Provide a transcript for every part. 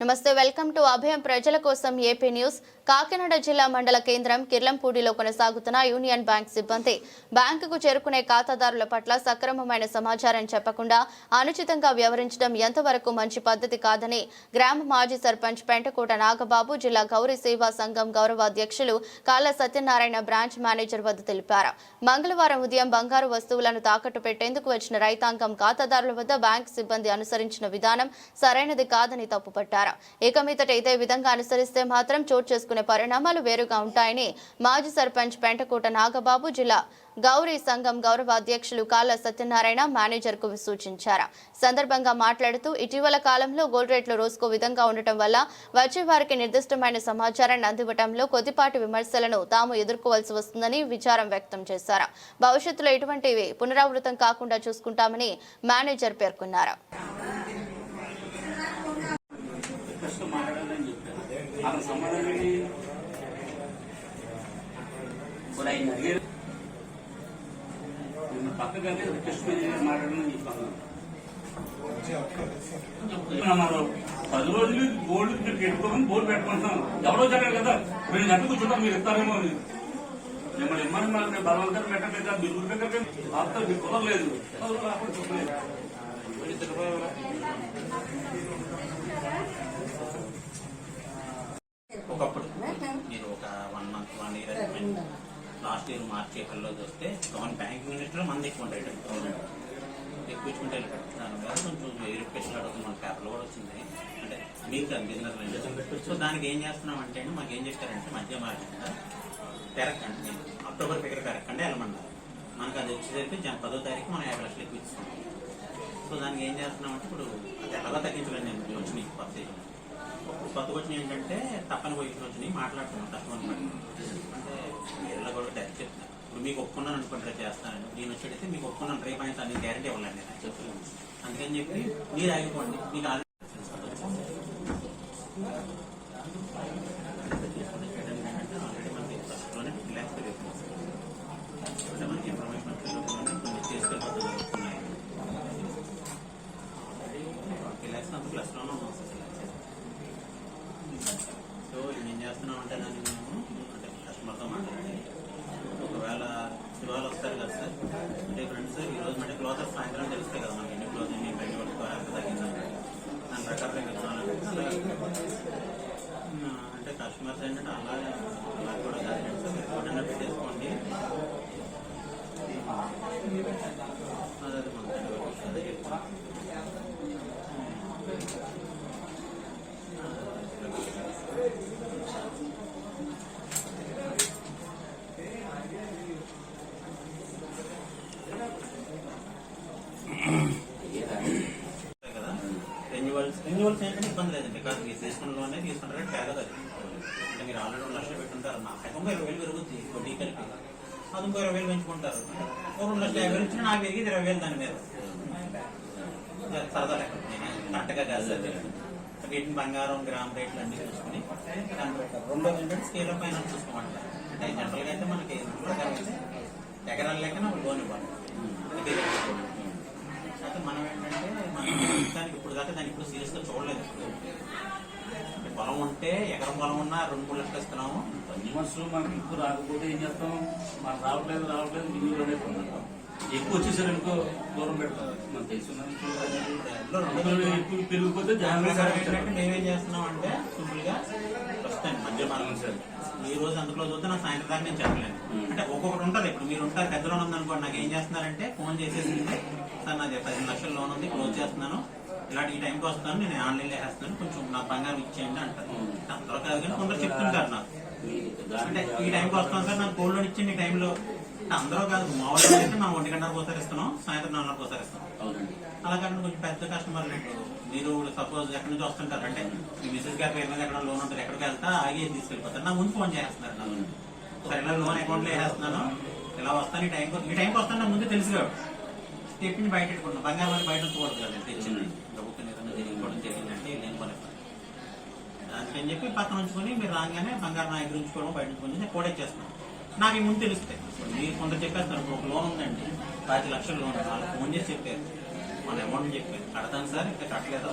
నమస్తే welcome to అభయం ప్రజల కోసం ఏపీ న్యూస్. కాకినాడ జిల్లా మండల కేంద్రం కిర్లంపూడిలో కొనసాగుతున్న యూనియన్ బ్యాంక్ సిబ్బంది బ్యాంకుకు చేరుకునే ఖాతాదారుల పట్ల సక్రమమైన సమాచారం చెప్పకుండా అనుచితంగా వ్యవహరించడం ఎంతవరకు మంచి పద్ధతి కాదని గ్రామ మాజీ సర్పంచ్ పెంటకోట నాగబాబు జిల్లా గౌరీ సేవా సంఘం గౌరవ అధ్యక్షులు కాళ్ళ సత్యనారాయణ బ్రాంచ్ మేనేజర్ వద్ద తెలిపారు. మంగళవారం ఉదయం బంగారు వస్తువులను తాకట్టు పెట్టేందుకు వచ్చిన రైతాంగం ఖాతాదారుల వద్ద బ్యాంక్ సిబ్బంది అనుసరించిన విధానం సరైనది కాదని తప్పుపట్టారు. ఇక మీదట ఇదే విధంగా అనుసరిస్తే మాత్రం చోటు చేసుకునే పరిణామాలు వేరుగా ఉంటాయని మాజీ సర్పంచ్ పెంటకోట నాగబాబు జిల్లా గౌరీ సంఘం గౌరవ అధ్యక్షులు కాళ్ళ సత్యనారాయణ మేనేజర్కు సూచించారు. సందర్భంగా మాట్లాడుతూ ఇటీవల కాలంలో గోల్డ్ రేట్లు రోజుకో విధంగా ఉండటం వల్ల వచ్చే వారికి నిర్దిష్టమైన సమాచారాన్ని అందివ్వడంలో కొద్దిపాటి విమర్శలను తాము ఎదుర్కోవాల్సి వస్తుందని విచారం వ్యక్తం చేశారు. భవిష్యత్తులో ఇటువంటివి పునరావృతం కాకుండా చూసుకుంటామని మేనేజర్ పేర్కొన్నారు. మాట్లాడాలని చెప్పాను అతను సమాధానం ఏంటి? ఇప్పుడు ఆయన అడిగారు. నిన్ను పక్కకి రిక్వెస్ట్ మాట్లాడాలని చెప్పాను. అన్నారు పది రోజులు బోర్డు మీరు పెట్టుకోమని బోర్డు పెట్టుకుంటున్నాం ఎవరో చెప్పారు కదా మీరు ఎంత కూర్చుంటాం మీరు ఇస్తారేమో అని. మిమ్మల్ని ఇమ్మని మళ్ళీ బలవంతం పెట్టలేదు మీరు ఊరికే ఆపుతారు మీకు కుదరలేదు. ఏప్రిల్లో చూస్తే గవర్నమెంట్ బ్యాంకింగ్ మినిస్టర్ మంది ఎక్కువ ఉంటాయి గవర్నమెంట్ ఎక్కువ ఇచ్చుకుంటే దాని మీద కొంచెం వెరిఫికేషన్ అడుగుతుంది మన పేపర్లో కూడా వచ్చింది. అంటే మీకు బిజినెస్ సో దానికి ఏం చేస్తున్నాం అంటే మాకు ఏం చెప్పారంటే మధ్య మార్గంగా పెరగండి నేను అక్టోబర్ ఫిగర్ పెరగండి వెళ్ళమన్నారు మనకు అది వచ్చేసరికి జన పదో తారీఖు మనం యాభై లక్షలు ఎక్కువ ఇస్తున్నాం. సో దానికి ఏం చేస్తున్నామంటే ఇప్పుడు అది ఎలాగో తగ్గించలేదు నేను కొత్త ఇప్పుడు కొత్త వచ్చిన ఏంటంటే తప్పని పోయి వచ్చినాయి మాట్లాడుతున్నాం కస్టమర్ అంటే వీళ్ళ కూడా డైరెక్ట్ చెప్తాను ఇప్పుడు మీకు ఒప్పుకున్నాను అనుకుంటారు చేస్తానండి. నేను వచ్చేటైతే మీకు ఒప్పుకున్నాను రేపు అయితే అన్ని గ్యారంటీ ఇవ్వాలండి నేను. చెప్తున్నాను అందుకని చెప్పి మీరు ఆగిపోండి. మీకు ఆల్రెడీ ఆల్రెడీ మనకి చేస్తున్నాం అంటే దాన్ని అంటే మనకి ఇన్ఫర్మేషన్ వచ్చేలోపలనే కొన్ని చేసుకెళ్ళిపోతుంది జరుగుతున్నాయి రిలాక్స్ అంత ప్లస్లోనే ఉన్నాం సార్ రిలాక్స్ సో ఏం చేస్తున్నాం అంటే దాన్ని మేము అంటే కస్టమర్తో మాట్లాడి ఒకవేళ ఇవాళ వస్తారు కదా సార్ అంటే ఫ్రెండ్స్ సార్ ఈ రోజు అంటే క్లోజర్ సాయంత్రం తెలుస్తాయి కదా మనకి ఎన్ని క్లోజ్ ఎన్ని బయట పడుకోవాలి ఎంత తగ్గిందని దాని ప్రకారం ఇంకా కావాలంటే అంటే కస్టమర్స్ ఏంటంటే అలా అలా కూడా కాదు సార్ మీరు ఫోటో పెట్టేసుకోండి. అదే అదే మనకి అదే చెప్తాను ఉంటాయి కదా రెన్యువల్స్ రెన్యువల్స్ ఏంటంటే ఇబ్బంది లేదండి కాదు మీరు తీసుకున్న లోనే తీసుకుంటారు ట్యాగ్ అది అంటే మీరు ఆల్రెడీ రెండు లక్షలు పెట్టుంటారు నా తొంభై ఇంకో ఇరవై వేలు పెరుగుద్ది వడ్డీ కలిపి అది ఇంకో ఇరవై వేలు పెంచుకుంటారు. ఓ రెండు లక్షల యాభై వేలు ఇచ్చినా నాకు పెరిగింది ఇరవై వేలు దాని మీద. సరదా లెక్క. కరెక్ట్గా కాదు వీటిని బంగారం గ్రామ్ రేట్లు అన్ని చూసుకుని రెండో ప్రకారం ఏంటంటే స్కేల్ ఆఫ్ ఫైనాన్స్ చూసుకోమంటారు. అంటే జనరల్గా అయితే మనకి ప్రకారం అయితే ఎకరాల లెక్కన లోన్ ఇవ్వాలి. అయితే మనం ఏంటంటే మనం దానికి ఇప్పుడు దాకా దాన్ని ఇప్పుడు సీరియస్గా చూడలేదు. పొలం ఉంటే ఎకరం పొలం ఉన్నా రెండు మూడు లక్షలు ఇస్తున్నాము. పని మనుషులు మనకి ఎక్కువ రాకపోతే ఏం చేస్తాం? మనకు రావట్లేదు రావట్లేదు మిగిలిలోనే పొందుతాం ఎక్కువ వచ్చేసరి అనుకో దూరం పెడతాం. ఎక్కువ పెరిగిపోతే ఏంటంటే మేమేం చేస్తున్నాం అంటే సింపుల్గా ప్రస్తుతానికి మధ్య మనం సార్ ఈ రోజు అందులో చూస్తే నా సాయంత్రం దాకా నేను చెప్పలేను. అంటే ఒక్కొక్కటి ఉంటుంది ఇప్పుడు మీరు ఉంటారు పెద్ద లోన్ ఉందనుకోండి నాకు ఏం చేస్తున్నారంటే ఫోన్ చేసేసి సార్ నాది పది లక్షల లోన్ ఉంది క్లోజ్ చేస్తున్నాను. ఇలాంటి ఈ టైంకి వస్తాను నేను ఆన్లైన్ వేసేస్తున్నాను కొంచెం నా బంగారం ఇచ్చేయండి అంటారు. అందరూ కాదు కానీ కొందరు చెప్తుంటారు నాకు. అంటే ఈ టైంకి వస్తాను సార్ నాకు గోల్డ్ లోన్ ఇచ్చింది ఈ టైంలో. అంటే అందరూ కాదు మామూలుగా అయితే మనం ఒంటి గంటలకు ఒకసారి ఇస్తున్నాం సాయంత్రం నాలుగు ఒకసారి ఇస్తాం అవునండి. అలా కాకుండా కొంచెం పెద్ద కస్టమర్లు ఇప్పుడు మీరు సపోజ్ ఎక్కడి నుంచి వస్తుంటారు అంటే మీ మిసెస్ గారి పేరు మీద ఎక్కడ లోన్ ఉంటుంది ఎక్కడికి వెళ్తా ఆగి తీసుకెళ్ళిపోతారు. నా ముందు ఫోన్ చేస్తున్నారు సరే ఇలా లోన్ అకౌంట్లో వేసేస్తున్నాను ఇలా వస్తాను ఈ టైంకి ఈ టైంకి వస్తాను నాకు ముందు తెలుసు కాబట్టి తెప్పించి బయట పెట్టుకున్నాను బంగారం అని బయట ఉంచకూడదు కదా తెచ్చింది గబుక్కుని ఏదైనా జరిగిపోవడం జరిగిందంటే లేని పని అందుకని చెప్పి పక్కన ఉంచుకొని మీరు రాగానే బంగారం నా దగ్గర ఉంచుకోవడం బయట ఉంచుకొని నేను కూడా ఇచ్చేస్తున్నాను నాకు ఈ ముందు తెలుస్తాయి. మీరు కొంత చెప్పేస్తారు ఇప్పుడు ఒక లోన్ ఉందండి. పది లక్షల లోన్. వాళ్ళు ఫోన్ చేసి చెప్పారు. మన అమౌంట్ చెప్పారు. కడతాను సార్ ఇంకా కట్టలేదు?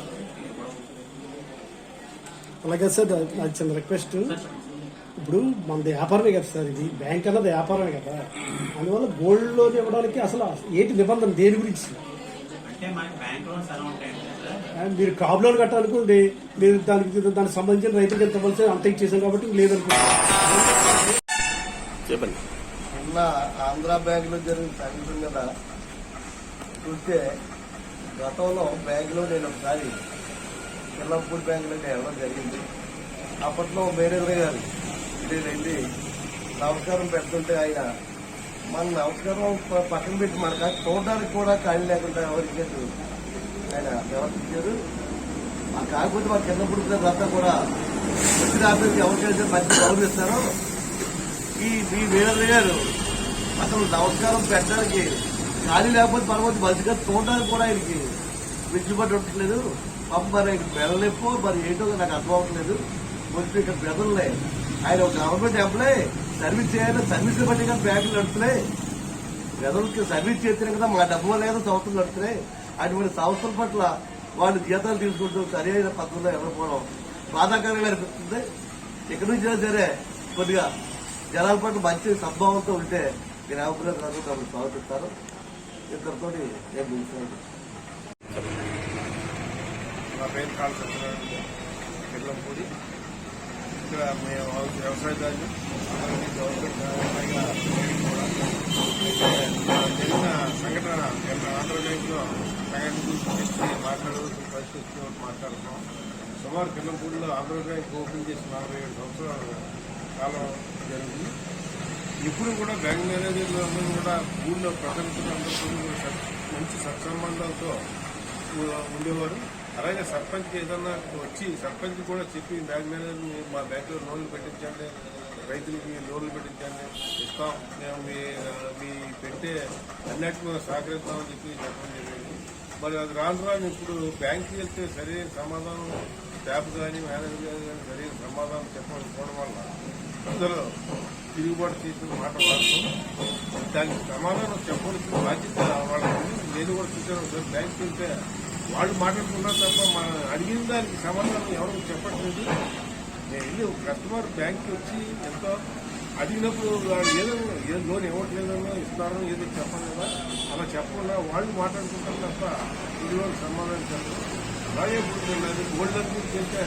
అలాగే సార్ చిన్న రిక్వెస్ట్. ఇప్పుడు మనది వ్యాపారమే కదా సార్ ఇది. బ్యాంక్ అన్నది వ్యాపారమే కదా. అందువల్ల గోల్డ్ లోన్ ఇవ్వడానికి అసలు ఏంటి నిబంధన దేని గురించి? మీరు క్రాప్ లోన్ కట్టాలనుకోండి మీరు దానికి దానికి సంబంధించిన రైతులకు ఎంత ఇవ్వాల్సి అంత ఇచ్చేసాం కాబట్టి లేదనుకోండి చెప్పండి. నిన్న ఆంధ్ర బ్యాంకులో జరిగిన సంఘటన మీద చూస్తే గతంలో బ్యాంకులో నేను ఒకసారి కిల్లంపూడి బ్యాంకులోకి వెళ్ళడం జరిగింది. అప్పట్లో మేనేజర్ గారు వెళ్ళి నమస్కారం పెడుతుంటే ఆయన మన నమస్కారం పక్కన పెట్టి మనకు చూడడానికి కూడా ఖాళీ లేకుండా ఎవరికి ఆయన వ్యవహరించారు ఆ కాకపోతే మా కింద తర్వాత కూడా వచ్చిన ఆఫీస్కి ఎవరికైతే మంచి గౌరవిస్తారో ఈ మీ వీరయ్య గారు అసలు నమస్కారం పెట్టడానికి ఖాళీ లేకపోతే పర్వతం మంచిగా చూడడానికి కూడా ఆయనకి విడిచిపడి ఉండట్లేదు. పాపం మరి ఆయన బెదలెప్పో మరి ఏంటో నాకు అర్థం అవ్వట్లేదు. కొంచెం ఇక్కడ బెదలలే ఆయన ఒక గవర్నమెంట్ ఎంప్లాయ్ సర్వీస్ చేయాలి సర్వీస్ బట్టి కదా బ్యాంకులు నడుస్తున్నాయి. ప్రజలకి సర్వీస్ చేస్తేనే కదా మా డబ్బు వల్ల ఏదో సంస్థలు నడుస్తున్నాయి. అటువంటి సంస్థల పట్ల వాళ్ళు జీతాలు తీసుకుంటూ సరైన పద్ధతిలో ఇవ్వకపోవడం బాధాకరంగా అనిపిస్తుంది. ఎక్కడి నుంచి సరే కొద్దిగా జనాల పట్ల మంచి సద్భావంతో ఉంటే మీరు అభిప్రాయం కాదు కాబట్టి స్వాగతిస్తారు ఇద్దరితో నేను ముగిస్తున్నాను. నా పేరు కాల్ సత్యనారాయణ. పిల్లంపూడి ఇక్కడ మేము వ్యవసాయదారులు అలాగే గవర్నమెంట్ పరంగా జరిగిన సంఘటన ఆంధ్రప్రదేశ్లో సంఘటన గురించి మాట్లాడవలసిన పరిస్థితి వచ్చి మాట్లాడుతున్నాం సుమారు పిల్లంపూడిలో ఆంధ్రప్రదేశ్ ఓపెన్ చేసి నలభై ఏడు సంవత్సరాల కాలం జరిగింది ఇప్పుడు కూడా బ్యాంక్ మేనేజర్లు అందరూ కూడా ఊళ్ళో ప్రజలతో అందరితో కూడా మంచి సత్సంబంధాలతో ఉండేవారు అలాగే సర్పంచ్ ఏదన్నా వచ్చి సర్పంచ్ కూడా చెప్పి బ్యాంక్ మేనేజర్ మా బ్యాంకులో లోన్లు పెట్టించండి రైతులకి లోన్లు పెట్టించండి ఇస్తాం. మేము మీ మీ పెట్టే అన్నిటికీ సహకరిస్తామని చెప్పి చెప్పడం జరిగింది. మరి అది రాను రాను ఇప్పుడు బ్యాంక్కి వెళ్తే సరైన సమాధానం స్టాఫ్ కానీ మేనేజర్ కానీ కానీ సరైన సమాధానం చెప్పకపోవడం వల్ల అందరూ తిరుగుబాటు చేసిన మాట వాస్తవం దానికి సమాధానం చెప్పవలసిన బాధ్యత వాళ్ళకి నేను కూడా చూశాను ఒకసారి వెళ్తే వాళ్ళు మాట్లాడుకున్నారు తప్ప మన అడిగిన దానికి సమాధానం ఎవరు చెప్పట్లేదు. నేను వెళ్ళి ఒక కస్టమర్ బ్యాంక్కి వచ్చి ఎంతో అడిగినప్పుడు వాళ్ళు ఏదో ఏ లోన్ ఇవ్వట్లేదనో ఇస్తారో ఏదో చెప్పను కదా అలా చెప్పకుండా వాళ్ళు మాట్లాడుకుంటారు తప్ప ఇది వాళ్ళు సమాధానం చెప్పరు అలాగే ఇప్పుడు నేను అది గోల్డ్ లోన్ చేస్తే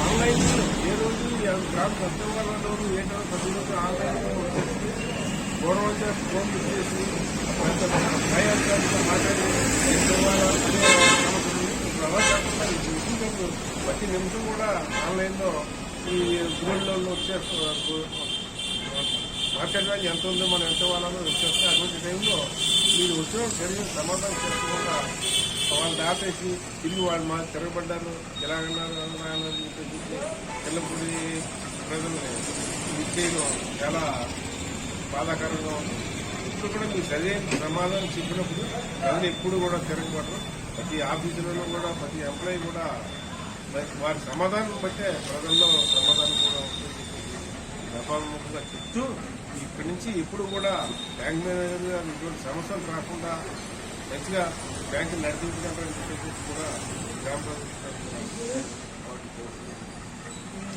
ఆన్లైన్ ఏ రోజు గ్రామ కస్టమర్ రోజు ఏంటో ప్రతి రోజు ఆన్లైన్ వచ్చేసి పూర్వం ఫోన్ చేసి పెద్ద భయాలతో మాట్లాడి ప్రతి నిమిషం కూడా ఆన్లైన్లో ఈ గోల్డ్ లోన్లు వచ్చేస్తూ మార్కెట్ వాల్యూ ఎంత ఉందో మనం ఎంత వాళ్ళని వచ్చేస్తే అటువంటి టైంలో మీరు వచ్చిన సరైన సమాధానం చేసుకోకుండా వాళ్ళని ఆపేసి తిరిగి వాళ్ళు మా తిరగబడ్డారు ఎలాగన్నారు అలాగన్నారు చెప్పేసి పిల్లపూడి ప్రజల్ని విచ్చేయడం చాలా బాధాకరంగా ఉంది. ఇప్పుడు కూడా మీరు సరైన సమాధానం చెప్పినప్పుడు ప్రజలు ఎప్పుడు కూడా తిరగబడరు ప్రతి ఆఫీసులలో కూడా ప్రతి ఎంప్లాయీ కూడా వారి సమాధానం బట్టే ప్రజల్లో సమాధానం కూడా ఉంటుంది. వ్యాపారముఖంగా చెప్తూ ఇప్పటి నుంచి ఇప్పుడు కూడా బ్యాంక్ మేనేజర్ గారు ఇటువంటి సమస్యలు రాకుండా మంచిగా బ్యాంకు నడిపించడానికి కూడా గ్రామ ప్రజలు